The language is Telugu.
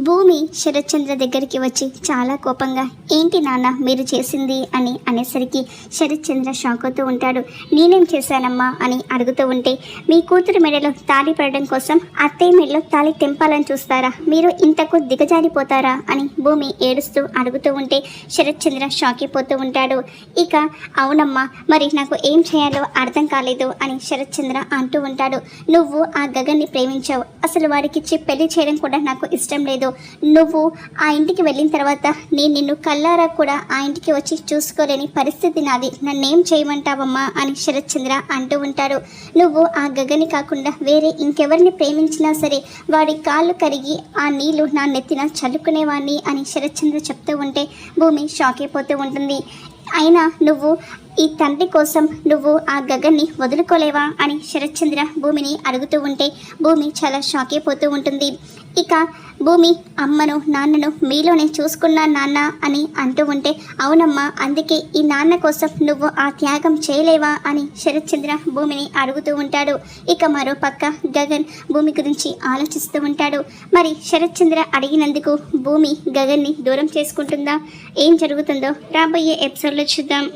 భూమి శరత్చంద్ర దగ్గరికి వచ్చి చాలా కోపంగా ఏంటి నాన్న మీరు చేసింది? అని అనేసరికి శరత్చంద్ర షాక్ అవుతూ ఉంటాడు. నేనేం చేశానమ్మా? అని అడుగుతూ ఉంటే మీ కూతురు మెడలో తాళి పడడం కోసం అత్తయ్య మెడలో తాళి తెంపాలని చూస్తారా? మీరు ఇంతకు దిగజారిపోతారా? అని భూమి ఏడుస్తూ అడుగుతూ ఉంటే శరత్చంద్ర షాక్ అయిపోతూ ఉంటాడు. ఇక అవునమ్మా మరి నాకు ఏం చేయాలో అర్థం కాలేదు అని శరత్చంద్ర అంటూ ఉంటాడు. నువ్వు ఆ గగన్ని ప్రేమించావు. అసలు వారికిచ్చి పెళ్ళి చేయడం కూడా నాకు ఇష్టం లేదు. నువ్వు ఆ ఇంటికి వెళ్ళిన తర్వాత నేను నిన్ను కల్లారా కూడా ఆ ఇంటికి వచ్చి చూసుకోలేని పరిస్థితి నాది. నన్నేం చేయమంటావమ్మా అని శరత్చంద్ర అంటూ ఉంటారు నువ్వు ఆ గగని కాకుండా వేరే ఇంకెవరిని ప్రేమించినా సరే వాడి కాళ్ళు కరిగి ఆ నీళ్ళు నా నెత్తిన చల్లుకునేవాణ్ణి అని శరత్చంద్ర చెప్తూ ఉంటే భూమి షాక్ అయిపోతూ ఉంటుంది. అయినా నువ్వు ఈ తండ్రి కోసం నువ్వు ఆ గగన్ని వదులుకోలేవా అని శరత్చంద్ర భూమిని అడుగుతూ ఉంటే భూమి చాలా షాక్ అయిపోతూ ఉంటుంది. ఇక భూమి అమ్మను నాన్నను మీలోనే చూసుకున్నా నాన్న అని అంటూ ఉంటే అవునమ్మా అందుకే ఈ నాన్న కోసం నువ్వు ఆ త్యాగం చేయలేవా అని శరత్చంద్ర భూమిని అడుగుతూ ఉంటాడు. ఇక మరో పక్క గగన్ భూమి గురించి ఆలోచిస్తూ ఉంటాడు. మరి శరత్చంద్ర అడిగినందుకు భూమి గగన్ని దూరం చేసుకుంటుందా? ఏం జరుగుతుందో రాబోయే ఎపిసోడ్లో చూద్దాం.